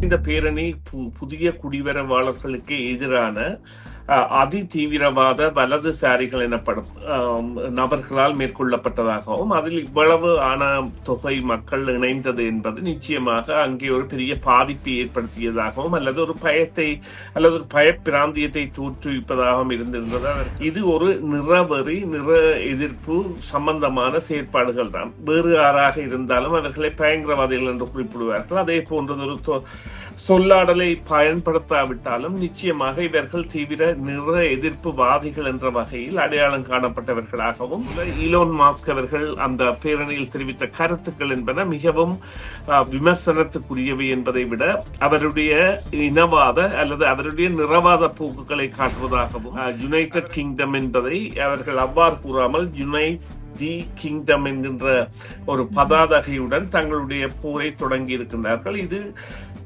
இந்த பேரணி புதிய குடிவரவாளர்களுக்கு எதிரான அதி தீவிரவாத வலதுசாரிகள் எனப்படும் நபர்களால் மேற்கொள்ளப்பட்டதாகவும் அதில் இவ்வளவு ஆன தொகை மக்கள் இணைந்தது என்பது நிச்சயமாக அங்கே ஒரு பெரிய பாதிப்பை ஏற்படுத்தியதாகவும் அல்லது ஒரு பயத்தை அல்லது ஒரு பயப்பிராந்தியத்தை தோற்றுவிப்பதாகவும் இருந்திருந்தது. இது ஒரு நிறவெறி நிற எதிர்ப்பு சம்பந்தமான செயற்பாடுகள் தான். வேறு யாராக இருந்தாலும் அவர்களை பயங்கரவாதிகள் என்று குறிப்பிடுவார்கள். அதே போன்றது ஒரு சொல்லாடலை பயன்படுத்தாவிட்டாலும் நிச்சயமாக இவர்கள் தீவிர நிற எதிர்ப்பு வாதிகள் என்ற வகையில் அடையாளம் காணப்பட்டவர்களாகவும் ஈலோன் மாஸ்க் அவர்கள் அந்த பேரணியில் தெரிவித்த கருத்துக்கள் என்பன மிகவும் விமர்சனத்துக்குரியவை என்பதை விட அவருடைய இனவாத அல்லது அவருடைய நிறவாத போக்குகளை காட்டுவதாகவும் யுனைடெட் கிங்டம் என்பதை அவர்கள் அவ்வாறு கூறாமல் யுனைட் தி கிங்டம் என்கின்ற ஒரு பதாதகையுடன் தங்களுடைய போரை தொடங்கி இருக்கின்றார்கள். இது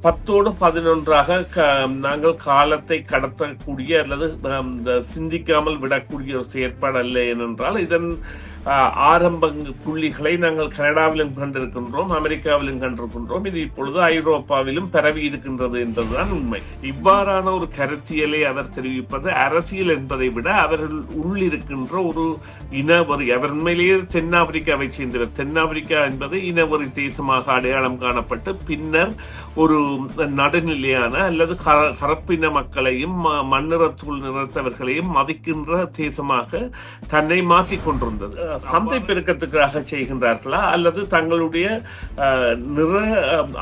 பத்தோடு பதினொன்றாக நாங்கள் காலத்தை கடத்தக்கூடிய அல்லது சிந்திக்காமல் விடக்கூடிய ஒரு செயற்பாடு அல்ல ஏனென்றால் இதன் ஆரம்ப புள்ளிகளை நாங்கள் கனடாவிலும் கண்டிருக்கின்றோம் அமெரிக்காவிலும் கண்டிருக்கின்றோம். இது இப்பொழுது ஐரோப்பாவிலும் பரவி இருக்கின்றது என்பதுதான் உண்மை. இவ்வாறான ஒரு கருத்தியலை அவர் தெரிவிப்பது அரசியல் என்பதை விட அவர்கள் உள்ளிருக்கின்ற ஒரு இனவரி அவர் உண்மையிலேயே தென்னாப்பிரிக்காவை சேர்ந்தவர். தென்னாப்பிரிக்கா என்பது இனவரி தேசமாக அடையாளம் காணப்பட்டு பின்னர் ஒரு நடுநிலையான அல்லது கர- கரப்பின மக்களையும் ம- மண்ணிறத்துள் நிறத்தவர்களையும் மதிக்கின்ற தேசமாக தன்னை மாற்றிக் கொண்டிருந்தது. சந்தை பெருக்கத்துக்காக செய்கின்றார்களா? அல்லது தங்களுடைய நிற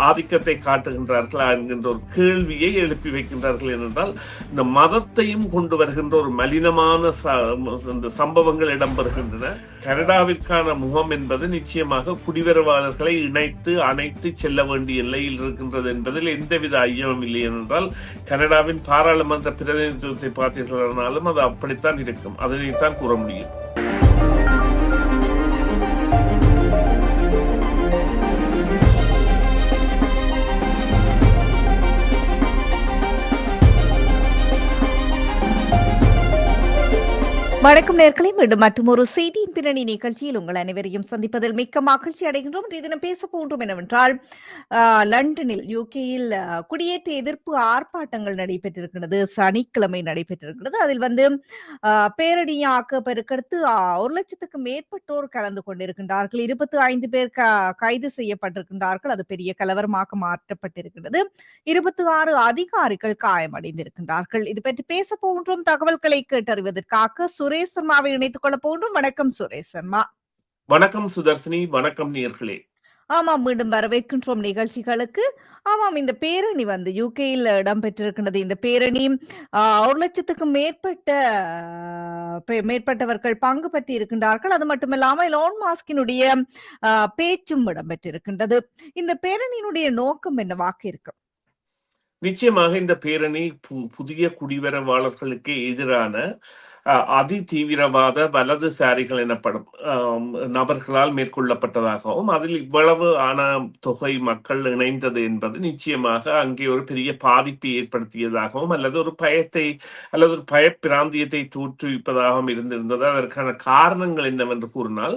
ஆதிக்கத்தை காட்டுகின்றார்களா என்கின்ற ஒரு கேள்வியை எழுப்பி வைக்கின்றார்கள் ஏனென்றால் இந்த மதத்தையும் கொண்டு வருகின்ற ஒரு மலினமான இந்த சம்பவங்கள் இடம்பெறுகின்றன. கனடாவிற்கான முகம் என்பது நிச்சயமாக குடிவரவாளர்களை இணைத்து அணைத்து செல்ல வேண்டிய எல்லையில் இருக்கின்றது என்பதில் எந்தவித ஐயமும் இல்லை என்றால் கனடாவின் பாராளுமன்ற பிரதிநிதித்துவத்தை பார்த்தீர்களானாலும் அது அப்படித்தான் இருக்கும். அதனைத்தான் கூற முடியும். வணக்கம் நேர்களை மீண்டும் மற்றும் ஒரு செய்தியின் பின்னணி நிகழ்ச்சியில் உங்கள் அனைவரையும் சந்திப்பதில் மிக்க மகிழ்ச்சி அடைகின்றோம். இன்றைய தினம் பேச போன்றோம் என்னவென்றால் லண்டனில் யூகேயில் குடியேற்ற எதிர்ப்பு ஆர்ப்பாட்டங்கள் நடைபெற்றிருக்கிறது. சனிக்கிழமை நடைபெற்றிருக்கிறது. அதில் வந்து ஆஹ், பேரணியாக்க பெருக்கெடுத்து ஒரு லட்சத்துக்கு மேற்பட்டோர் கலந்து கொண்டிருக்கின்றார்கள். இருபத்தி ஐந்து பேர் கைது செய்யப்பட்டிருக்கின்றார்கள். அது பெரிய கலவரமாக மாற்றப்பட்டிருக்கிறது. இருபத்தி ஆறு அதிகாரிகள் காயமடைந்திருக்கின்றார்கள். இது பற்றி பேச போன்றோம் தகவல்களை கேட்டறிவதற்காக சுரேஷ் சர்மாவை இணைத்துக் கொள்ள போகின்றோம். வணக்கம் சுரேஷ் சர்மா. வணக்கம் சுதர்சினி வணக்கம் நேர்களே. ஆமாம் மீண்டும் வரவேற்கின்றோம் நிகழ்ச்சிகளுக்கு. ஆமாம் இந்த பேரணி வந்து யூகேயில் இடம்பெற்றிருக்கின்றது. இந்த பேரணி ஒரு லட்சத்துக்கும் மேற்பட்ட மேற்பட்டவர்கள் பங்கு பற்றி இருக்கின்றார்கள் அது மட்டுமில்லாமல் லோன் மாஸ்கினுடைய பேச்சும் இடம்பெற்றிருக்கின்றது. இந்த பேரணியினுடைய நோக்கம் என்னவாக இருக்கும்? நிச்சயமாக இந்த பேரணி புதிய குடிவரவாளர்களுக்கு எதிரான அதி தீவிரவாத வலதுசாரிகள் எனப்படும் நபர்களால் மேற்கொள்ளப்பட்டதாகவும் அதில் இவ்வளவு ஆன தொகை மக்கள் இணைந்தது என்பது நிச்சயமாக அங்கே ஒரு பெரிய பாதிப்பை ஏற்படுத்தியதாகவும் அல்லது ஒரு பயத்தை அல்லது ஒரு பயப்பிராந்தியத்தை தோற்றுவிப்பதாகவும் இருந்திருந்தது. அதற்கான காரணங்கள் என்னவென்று கூறினால்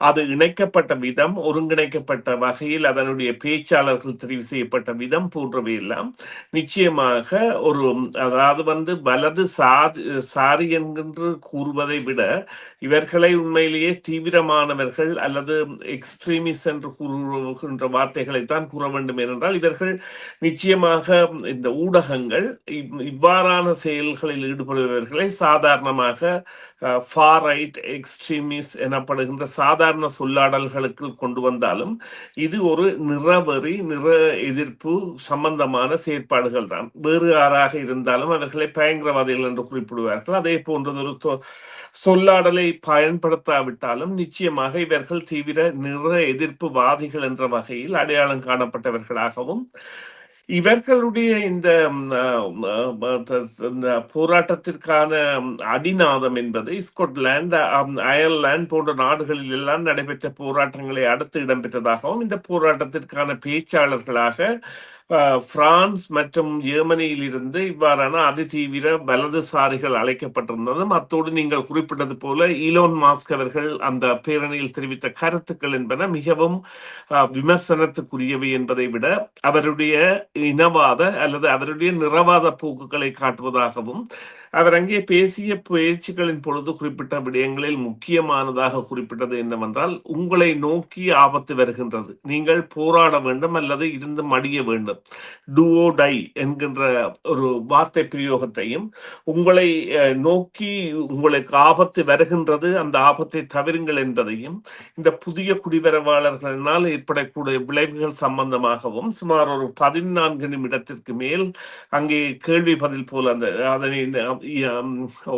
அது இணைக்கப்பட்ட விதம் ஒருங்கிணைக்கப்பட்ட வகையில் அதனுடைய பேச்சாளர்கள் தெரிவு செய்யப்பட்ட விதம் போன்றவை எல்லாம் நிச்சயமாக ஒரு அதாவது வந்து வலது சாதி சாரி என்று கூறுவதை விட இவர்களை உண்மையிலேயே தீவிரமானவர்கள் அல்லது எக்ஸ்ட்ரீமிஸ் என்று கூறுகின்ற வார்த்தைகளை தான் கூற வேண்டும். ஏனென்றால் இவர்கள் நிச்சயமாக இந்த ஊடகங்கள் இவ்வாறான செயல்களில் ஈடுபடுபவர்களை சாதாரணமாக ஃபார் ரைட் எக்ஸ்ட்ரீமிஸ் எனப்படுகின்ற சாதாரண சொல்லாடல்களுக்கு கொண்டு வந்தாலும் இது ஒரு நிறவெறி நிற எதிர்ப்பு சம்பந்தமான செயற்பாடுகள் தான். வேறு யாராக இருந்தாலும் அவர்களை பயங்கரவாதிகள் என்று குறிப்பிடுவார்கள். அதே போன்றது ஒரு சொல்லாடலை பயன்படுத்தாவிட்டாலும் நிச்சயமாக இவர்கள் தீவிர நிற எதிர்ப்பு வாதிகள் என்ற வகையில் அடையாளம் காணப்பட்டவர்களாகவும் இவர்களுடைய இந்த போராட்டத்திற்கான அடிநாதம் என்பது ஸ்கொட்லாந்து அயர்லாந்து போன்ற நாடுகளில் எல்லாம் நடைபெற்ற போராட்டங்களை அடுத்து இடம்பெற்றதாகவும் இந்த போராட்டத்திற்கான பேச்சாளர்களாக பிரான்ஸ் மற்றும் ஜெர்மனியில் இருந்து இவ்வாறான அதிதீவிர வலதுசாரிகள் அழைக்கப்பட்டிருந்ததும் அத்தோடு நீங்கள் குறிப்பிட்டது போல ஈலோன் மாஸ்க் அவர்கள் அந்த பேரணியில் தெரிவித்த கருத்துக்கள் என்பன மிகவும் விமர்சனத்துக்குரியவை என்பதை விட அவருடைய இனவாத அல்லது அவருடைய நிறவாத போக்குகளை காட்டுவதாகவும் அவர் அங்கே பேசிய பேச்சுக்களின் பொழுது குறிப்பிட்ட விடயங்களில் முக்கியமானதாக குறிப்பிட்டது என்னவென்றால் உங்களை நோக்கி ஆபத்து வருகின்றது. நீங்கள் போராட வேண்டும் அல்லது இருந்து மடிய வேண்டும். டுவோ டை என்கின்ற ஒரு வார்த்தை பிரயோகத்தையும் உங்களை அஹ், நோக்கி உங்களுக்கு ஆபத்து வருகின்றது அந்த ஆபத்தை தவிருங்கள் என்பதையும் இந்த புதிய குடிவரவாளர்களினால் ஏற்படக்கூடிய விளைவுகள் சம்பந்தமாகவும் சுமார் ஒரு பதினான்கு நிமிடத்திற்கு மேல் அங்கே கேள்வி பதில் போல அந்த அதனை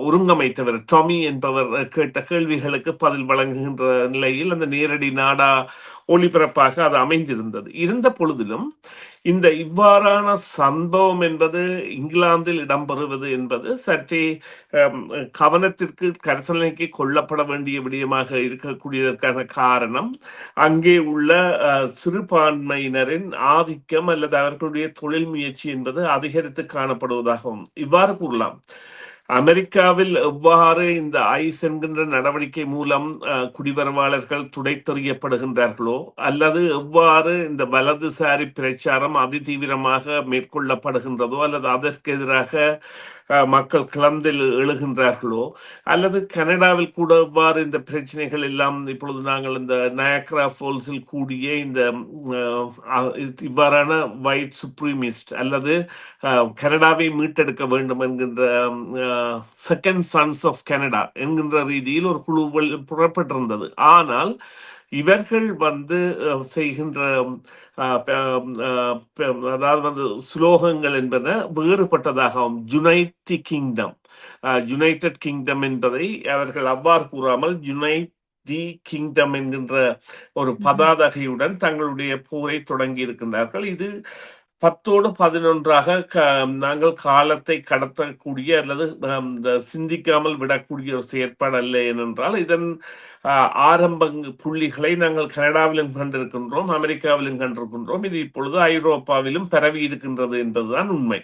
ஒருங்கமைத்தவர் டொமி என்பவர் கேட்ட கேள்விகளுக்கு பதில் வழங்குகின்ற நிலையில் அந்த நேரடி நாடா ஒளிபரப்பாக அது அமைந்திருந்தது. இருந்த பொழுதிலும் இந்த இவ்வாறான சம்பவம் என்பது இங்கிலாந்தில் இடம்பெறுவது என்பது சற்றே கவனத்திற்கு கரிசனைக்கு கொள்ளப்பட வேண்டிய விடயமாக இருக்கக்கூடியதற்கான காரணம் அங்கே உள்ள சிறுபான்மையினரின் ஆதிக்கம் அல்லது அவர்களுடைய தொழில் முயற்சி என்பது அதிகரித்து காணப்படுவதாகவும் இவ்வாறு கூறலாம். அமெரிக்காவில் எவ்வாறு இந்த ஐஸ் என்கின்ற நடவடிக்கை மூலம் அஹ், குடிவரவாளர்கள் துடைத்தெறியப்படுகின்றார்களோ அல்லது எவ்வாறு இந்த வலதுசாரி பிரச்சாரம் அதிதீவிரமாக மேற்கொள்ளப்படுகின்றதோ அல்லது அதற்கு எதிராக அஹ், மக்கள் கிளந்தில் எழுகின்றார்களோ அல்லது கனடாவில் கூட எவ்வாறு இந்த பிரச்சனைகள் எல்லாம் இப்பொழுது நாங்கள் இந்த நயக்ரா ஃபால்ஸில் கூடிய இந்த அஹ், இவ்வாறான ஒயிட் சுப்ரீமிஸ்ட் அல்லது கனடாவை மீட்டெடுக்க வேண்டும் என்கின்ற செகண்ட் சன்ஸ் ஆஃப் கனடா என்கின்ற ரீதியில் ஒரு குழு புறப்பட்டிருந்தது ஆனால் இவர்கள் வந்து செய்கின்ற அதாவது வந்து சுலோகங்கள் என்பன வேறுபட்டதாகவும் யுனைட்டி கிங்டம் யுனைடெட் கிங்டம் என்பதை அவர்கள் அவ்வாறு கூறாமல் யுனைட் தி கிங்டம் என்கின்ற ஒரு. பதாதகையுடன் தங்களுடைய போரை தொடங்கி இருக்கின்றார்கள் இது பத்தோடு பதினொன்றாக க நாங்கள் காலத்தை கடத்தக்கூடிய அல்லது சிந்திக்காமல் விடக்கூடிய ஒரு செயற்பாடு அல்ல ஏனென்றால் இதன் ஆரம்ப புள்ளிகளை நாங்கள் கனடாவிலும் கண்டிருக்கின்றோம் அமெரிக்காவிலும் கண்டிருக்கின்றோம். இது இப்பொழுது ஐரோப்பாவிலும் பரவி இருக்கின்றது என்பதுதான் உண்மை.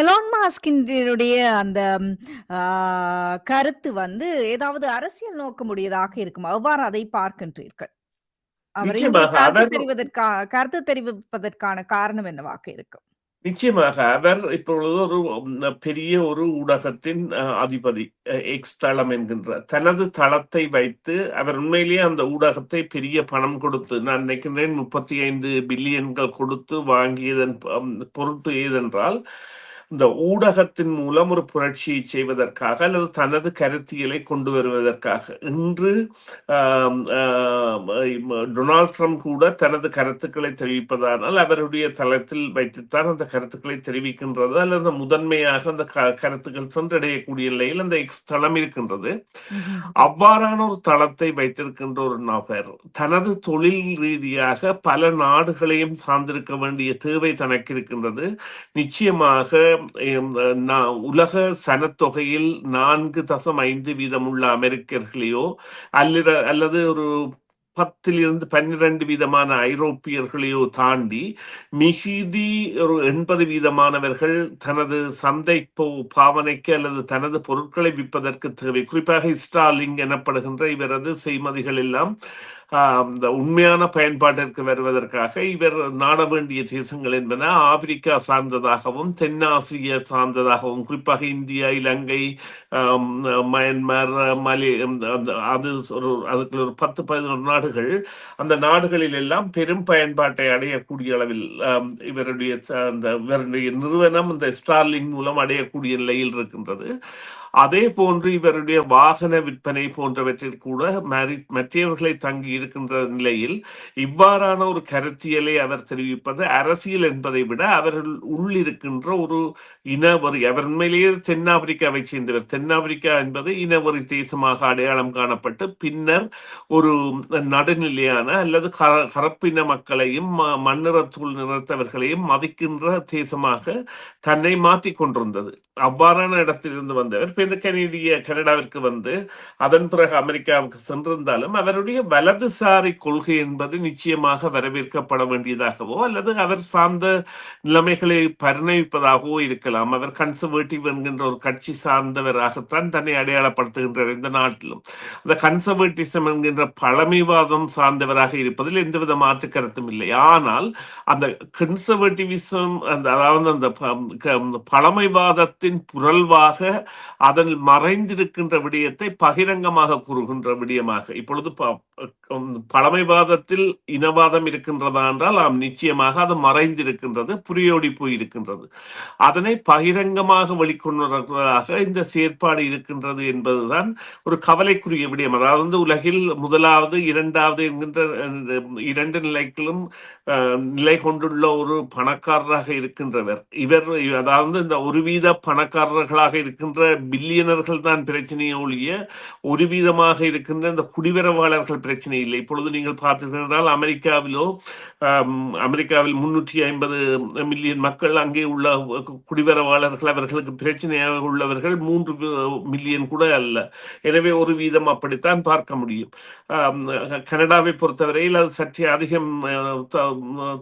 எலான் மாஸ்கினுடைய அந்த கருத்து வந்து ஏதாவது அரசியல் நோக்கமுடையதாக இருக்குமா? அவ்வாறு அதை பார்க்கின்றீர்கள்? அவர் கருத்து தெரிவதற்கா கருத்து தெரிவிப்பதற்கான காரணம் என்னவாக இருக்கும்? நிச்சயமாக அவர் இப்பொழுது ஒரு பெரிய ஒரு ஊடகத்தின் அதிபதி எக்ஸ் தளம் என்கின்ற தனது தளத்தை வைத்து அவர் உண்மையிலேயே அந்த ஊடகத்தை பெரிய பணம் கொடுத்து நான் நினைக்கின்றேன் முப்பத்தி ஐந்து பில்லியன்கள் கொடுத்து வாங்கியதன் பொருட்டு ஏதென்றால் இந்த ஊடகத்தின் மூலம் ஒரு புரட்சியை செய்வதற்காக அல்லது தனது கருத்தியலை கொண்டு வருவதற்காக. இன்று டொனால்ட் ட்ரம்ப் கூட தனது கருத்துக்களை தெரிவிப்பதானால் அவருடைய தளத்தில் வைத்துத்தான் அந்த கருத்துக்களை தெரிவிக்கின்றது. அல்லது முதன்மையாக அந்த க- கருத்துக்கள் சென்றடையக்கூடிய நிலையில் அந்த எக்ஸ் தளம் இருக்கின்றது. அவ்வாறான ஒரு தளத்தை வைத்திருக்கின்ற ஒரு நபர் தனது தொழில் ரீதியாக பல நாடுகளையும் சார்ந்திருக்க வேண்டிய தேவை தனக்கு இருக்கின்றது. நிச்சயமாக உலக சனத்தொகையில் நான்கு தசம் ஐந்து வீதம் உள்ள அமெரிக்கர்களையோ அல்லது அல்லது ஒரு பத்திலிருந்து பன்னிரண்டு வீதமான ஐரோப்பியர்களையோ தாண்டி மிகுதி ஒரு எண்பது வீதமானவர்கள் தனது சந்தை பாவனைக்கு அல்லது தனது பொருட்களை விற்பதற்கு தேவை. குறிப்பாக ஸ்டாலிங் எனப்படுகின்ற இவரது செய்மதிகள் எல்லாம் இந்த உண்மையான பயன்பாட்டிற்கு வருவதற்காக இவர் நாட வேண்டிய தேசங்கள் என்பன ஆப்பிரிக்கா சார்ந்ததாகவும் தென்னாசிய சார்ந்ததாகவும் குறிப்பாக இந்தியா இலங்கை மயன்மர் மயன்மார் மலே அது ஒரு அதுக்கு ஒரு பத்து பதினொரு நாடுகள். அந்த நாடுகளில் எல்லாம் பெரும் பயன்பாட்டை அடையக்கூடிய அளவில் இவருடைய அந்த இவருடைய நிறுவனம் இந்த ஸ்டார்லிங் மூலம் அடையக்கூடிய நிலையில் இருக்கின்றது. அதே போன்று இவருடைய வாகன விற்பனை போன்றவற்றில் கூட மரி மற்றவர்களை தங்கி இருக்கின்ற நிலையில் இவ்வாறான ஒரு கருத்தியலை அவர் தெரிவிப்பது அரசியல் என்பதை விட அவர்கள் உள்ளிருக்கின்ற ஒரு இனவரி அவர் உண்மையிலேயே தென்னாப்பிரிக்காவை சேர்ந்தவர். தென்னாப்பிரிக்கா என்பது இனவரி தேசமாக அடையாளம் காணப்பட்டு பின்னர் ஒரு நடுநிலையான அல்லது கர- கரப்பின மக்களையும் ம- மண்ணிறத்துள் நிறத்தவர்களையும் மதிக்கின்ற தேசமாக தன்னை மாற்றிக் கொண்டிருந்தது. அவ்வாறான இடத்திலிருந்து வந்தவர் இப்ப இந்த கனேடிய கனடாவிற்கு வந்து அதன் பிறகு அமெரிக்காவுக்கு சென்றிருந்தாலும் அவருடைய வலதுசாரி கொள்கை என்பது நிச்சயமாக வரவேற்கப்பட வேண்டியதாகவோ அல்லது அவர் சார்ந்த நிலைமைகளை பரிணமிப்பதாகவோ இருக்கலாம். அவர் கன்சர்வேட்டிவ் என்கின்ற ஒரு கட்சி சார்ந்தவராகத்தான் தன்னை அடையாளப்படுத்துகின்றார் இந்த நாட்டிலும். அந்த கன்சர்வேட்டிசம் என்கின்ற பழமைவாதம் சார்ந்தவராக இருப்பதில் எந்தவித மாற்று கருத்தும் இல்லை. ஆனால் அந்த கன்சர்வேட்டிவிசம் அந்த அதாவது அந்த பழமைவாதத்தில் க- புரல்வாக அதன் மறைந்திருக்கின்ற விடயத்தை பகிரங்கமாக கூறுகின்ற விடயமாக. இப்பொழுது ப- பழமைவாதத்தில் இனவாதம் இருக்கின்றதா என்றால் நாம் நிச்சயமாக அது மறைந்திருக்கின்றது புரியோடி போயிருக்கின்றது. அதனை பகிரங்கமாக வெளிக்கொணர்வதாக இந்த செயற்பாடு இருக்கின்றது என்பதுதான் ஒரு கவலைக்குரிய விடயம். அதாவது வந்து உலகில் முதலாவது இரண்டாவது என்கின்ற இரண்டு நிலைகளும் நிலை கொண்டுள்ள ஒரு பணக்காரராக இருக்கின்றவர். இவர் அதாவது இந்த ஒரு வீத பணக்காரர்களாக இருக்கின்ற பில்லியனர்கள் தான் பிரச்சனையை ஒழிய ஒரு வீதமாக இருக்கின்ற இந்த குடிவரவாளர்கள் பிரச்சனை இல்லை. இப்பொழுது நீங்கள் பார்த்தீர்கள் அமெரிக்காவிலோ அமெரிக்காவில் முன்னூற்றி ஐம்பது மில்லியன் மக்கள் அங்கே உள்ள குடிவரவாளர்கள் அவர்களுக்கு பிரச்சனையாக உள்ளவர்கள் மூன்று மில்லியன் கூட அல்ல. எனவே ஒரு வீதம் அப்படித்தான் பார்க்க முடியும். கனடாவை பொறுத்தவரையில் அது சற்றே அதிகம்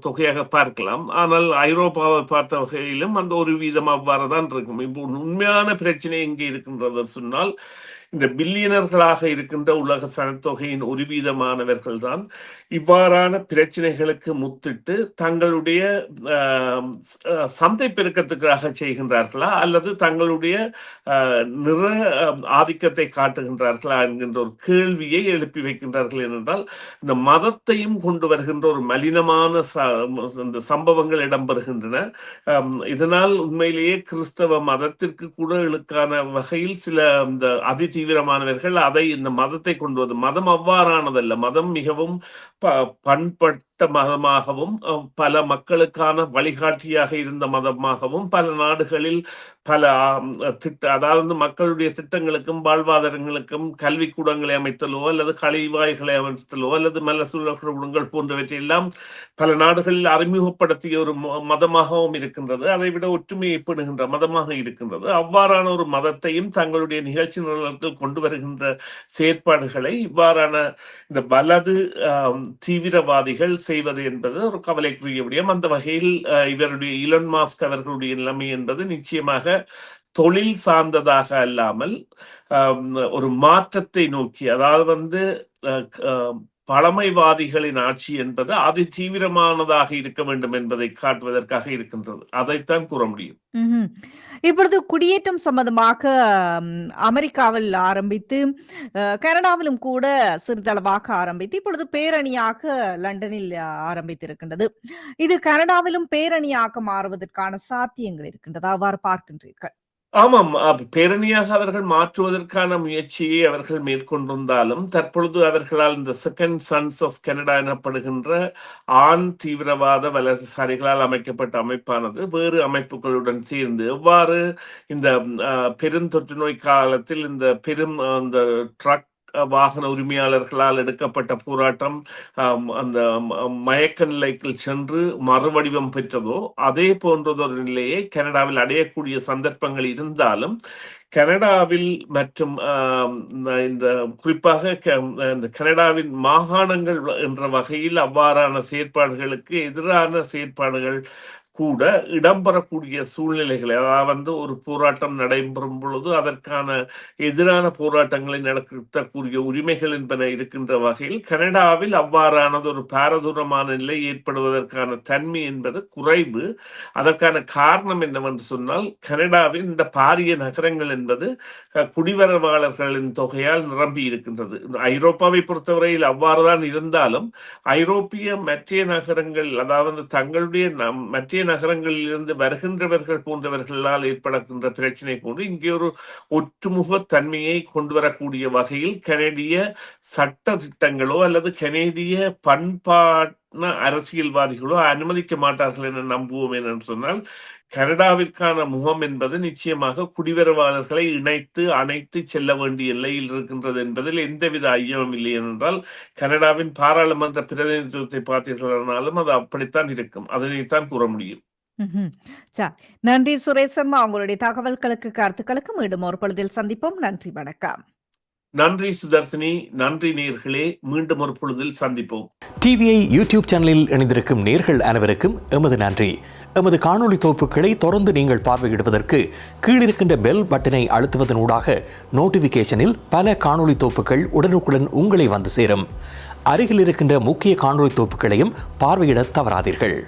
தொகையாக பார்க்கலாம். ஆனால் ஐரோப்பாவை பார்த்த வகையிலும் அந்த ஒரு வீதம் அவ்வாறு தான் இருக்கும். இப்போ உண்மையான பிரச்சனை எங்கே இருக்கின்றது சொன்னால் இந்த பில்லியனர்களாக இருக்கின்ற உலக சனத்தொகையின் ஒரு வீதமானவர்கள் தான் இவ்வாறான பிரச்சனைகளுக்கு முத்திட்டு தங்களுடைய சந்தை பெருக்கத்துக்காக செய்கின்றார்களா? அல்லது தங்களுடைய நிற ஆதிக்கத்தை காட்டுகின்றார்களா? என்கின்ற ஒரு கேள்வியை எழுப்பி வைக்கின்றார்கள் என்றால் இந்த மதத்தையும் கொண்டு வருகின்ற ஒரு மலினமான ச- இந்த சம்பவங்கள் இடம்பெறுகின்றன. இதனால் உண்மையிலேயே கிறிஸ்தவ மதத்திற்கு கூட இழுக்கான வகையில் சில இந்த அதிதி தீவிரமானவர்கள் அதை இந்த மதத்தை கொண்டு வந்து மதம் அவ்வாறானதல்ல. மதம் மிகவும் ப- பண்பட்ட மதமாகவும் பல மக்களுக்கான வழிகாட்டியாக இருந்த மதமாகவும் பல நாடுகளில் பல திட்ட அதாவது மக்களுடைய திட்டங்களுக்கும் வாழ்வாதாரங்களுக்கும் கல்விக்கூடங்களை அமைத்தலோ அல்லது கழிவாய்களை அமைத்தலோ அல்லது மலசுலங்கள் போன்றவற்றை எல்லாம் பல நாடுகளில் அறிமுகப்படுத்திய ஒரு ம- மதமாகவும் இருக்கின்றது. அதை விட ஒற்றுமையை பெறுகின்ற மதமாக இருக்கின்றது. அவ்வாறான ஒரு மதத்தையும் தங்களுடைய நிகழ்ச்சி நிரலுக்கு கொண்டு வருகின்ற செயற்பாடுகளை இவ்வாறான இந்த வலது தீவிரவாதிகள் செய்வது என்பது ஒரு கவலைக்குரிய விடயம். அந்த வகையில் இவருடைய இலன் மாஸ்க் அவர்களுடைய நிலைமை என்பது நிச்சயமாக தொழில் சார்ந்ததாக அல்லாமல் ஒரு மாற்றத்தை நோக்கி அதாவது வந்து அஹ், பழமைவாதிகளின் ஆட்சி என்பது அதி தீவிரமானதாக இருக்க வேண்டும் என்பதை காட்டுவதற்காக இருக்கின்றது. அதைத்தான் கூற முடியும். இப்பொழுது குடியேற்றம் சம்பந்தமாக அமெரிக்காவில் ஆரம்பித்து கனடாவிலும் கூட சிறிதளவாக ஆரம்பித்து இப்பொழுது பேரணியாக லண்டனில் ஆரம்பித்திருக்கின்றது. இது கனடாவிலும் பேரணியாக மாறுவதற்கான சாத்தியங்கள் இருக்கின்றது? அவ்வாறு பார்க்கின்றீர்கள். ஆமாம் பேரணியாக அவர்கள் மாற்றுவதற்கான முயற்சியை அவர்கள் மேற்கொண்டிருந்தாலும் தற்பொழுது அவர்களால் இந்த செகண்ட் சன்ஸ் ஆஃப் கனடா எனப்படுகின்ற ஆண் தீவிரவாத வலதுசாரிகளால் அமைக்கப்பட்ட அமைப்பானது வேறு அமைப்புகளுடன் சேர்ந்து எவ்வாறு இந்த பெருந்தொற்று நோய் காலத்தில் இந்த பெரும் அந்த இந்த ட்ரக் வாகன உரிமையாளர்களால் எடுக்கப்பட்ட போராட்டம் அந்த மயக்க நிலைக்கு சென்று மறுவடிவம் பெற்றதோ அதே போன்றதொரு நிலையை கனடாவில் அடையக்கூடிய சந்தர்ப்பங்கள் இருந்தாலும் கனடாவில் மற்றும் இந்த- குறிப்பாக இந்த கனடாவின் மாகாணங்கள் என்ற வகையில் அவ்வாறான செயற்பாடுகளுக்கு எதிரான செயற்பாடுகள் கூட இடம்பெறக்கூடிய சூழ்நிலைகளை அதாவது வந்து ஒரு போராட்டம் நடைபெறும் பொழுது அதற்கான எதிரான போராட்டங்களை நடத்தக்கூடிய உரிமைகள் என்பன இருக்கின்ற வகையில் கனடாவில் அவ்வாறானது ஒரு பாரதூரமான நிலை ஏற்படுவதற்கான தன்மை என்பது குறைவு. அதற்கான காரணம் என்னவென்று சொன்னால் கனடாவின் இந்த பாரிய நகரங்கள் என்பது குடிவரவாளர்களின் தொகையால் நிரம்பி இருக்கின்றது. ஐரோப்பாவை பொறுத்தவரையில் அவ்வாறுதான் இருந்தாலும் ஐரோப்பிய மற்ற நகரங்கள் அதாவது தங்களுடைய நம்- மற்ற நகரங்களில் இருந்து வருகின்றவர்கள் போன்றவர்களால் ஏற்படுகின்ற பிரச்சனை போன்று இங்கே ஒரு ஒற்றுமுக தன்மையை கொண்டு வரக்கூடிய வகையில் கனடிய சட்ட திட்டங்களோ அல்லது கனேடிய பண்பாட்டு அரசியல்வாதிகளோ அனுமதிக்க மாட்டார்கள் என நம்புவோம் என்று சொன்னால் கனடாவிற்கான முகம் என்பது நிச்சயமாக குடிவரவாளர்களை இணைத்து அணைத்து செல்ல வேண்டிய எல்லையில் இருக்கின்றது என்பதில் எந்தவித ஐயமும் இல்லை என்றால் கனடாவின் பாராளுமன்ற பிரதிநிதித்துவத்தை பார்த்தீர்களானாலும் அது அப்படித்தான் இருக்கும். அதனைத்தான் கூற முடியும். நன்றி சுரேஷ் சர்மா. உங்களுடைய தகவல்களுக்கு கருத்துக்களுக்கு மீண்டும் ஒரு பொழுதில் சந்திப்போம். நன்றி வணக்கம். நன்றி சுதர்சினி நன்றி நேர்களே மீண்டும் ஒரு பொழுதில் சந்திப்போம். டிவிஐ யூடியூப் சேனலில் இணைந்திருக்கும் நேர்கள் அனைவருக்கும் எமது நன்றி. எமது காணொலி தொகுப்புகளை தொடர்ந்து நீங்கள் பார்வையிடுவதற்கு கீழிருக்கின்ற பெல் பட்டனை அழுத்துவதனூடாக நோட்டிஃபிகேஷனில் பல காணொலி தொகுப்புகள் உடனுக்குடன் உங்களை வந்து சேரும். அருகில் இருக்கின்ற முக்கிய காணொலி தொகுப்புகளையும் பார்வையிட தவறாதீர்கள்.